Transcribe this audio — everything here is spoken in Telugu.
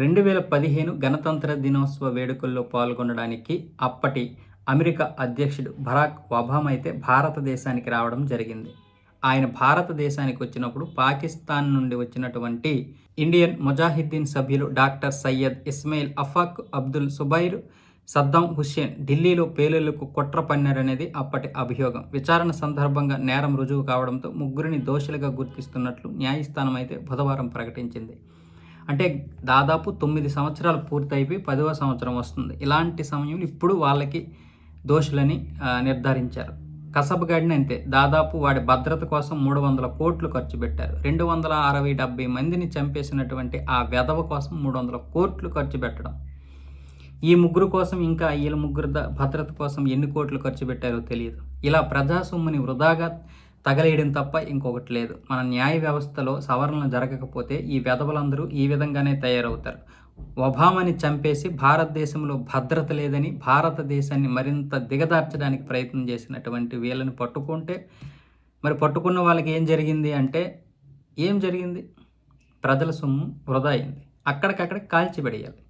రెండు వేల పదిహేను గణతంత్ర దినోత్సవ వేడుకల్లో పాల్గొనడానికి అప్పటి అమెరికా అధ్యక్షుడు బరాక్ ఒబామా అయితే భారతదేశానికి రావడం జరిగింది. ఆయన భారతదేశానికి వచ్చినప్పుడు పాకిస్తాన్ నుండి వచ్చినటువంటి ఇండియన్ ముజాహిద్దీన్ సభ్యులు డాక్టర్ సయ్యద్ ఇస్మాయిల్ అఫాక్ అబ్దుల్ సుబైర్ సద్దాం హుస్సేన్ ఢిల్లీలో పేలుళ్ళకు కుట్ర పన్నారనేది అప్పటి అభియోగం. విచారణ సందర్భంగా నేరం రుజువు కావడంతో ముగ్గురిని దోషులుగా గుర్తిస్తున్నట్లు న్యాయస్థానం అయితే బుధవారం ప్రకటించింది. అంటే దాదాపు తొమ్మిది సంవత్సరాలు పూర్తయిపోయి పదవ సంవత్సరం వస్తుంది. ఇలాంటి సమయంలో ఇప్పుడు వాళ్ళకి దోషులని నిర్ధారించారు. నిర్ధారించారు కసబగడిని అంతే. దాదాపు వాడి భద్రత కోసం మూడు వందల కోట్లు ఖర్చు పెట్టారు. రెండు వందల అరవై డెబ్బై మందిని చంపేసినటువంటి ఆ వెధవ కోసం మూడు వందల కోట్లు ఖర్చు పెట్టడం. ఈ ముగ్గురు కోసం ఇంకా వీళ్ళ ముగ్గురు భద్రత కోసం ఎన్ని కోట్లు ఖర్చు పెట్టారో తెలియదు. ఇలా ప్రజా సొమ్ముని వృధాగా తగలేయడం తప్ప ఇంకొకటి లేదు. మన న్యాయ వ్యవస్థలో సవరణలు జరగకపోతే ఈ వెధవలందరూ ఈ విధంగానే తయారవుతారు. ఒబామాని చంపేసి భారతదేశంలో భద్రత లేదని భారతదేశాన్ని మరింత దిగదార్చడానికి ప్రయత్నం చేసినటువంటి వీళ్ళని పట్టుకుంటే మరి పట్టుకున్న వాళ్ళకి ఏం జరిగింది అంటే ఏం జరిగింది? ప్రజల సొమ్ము వృధా అయింది. అక్కడికక్కడ కాల్చిబడేయాలి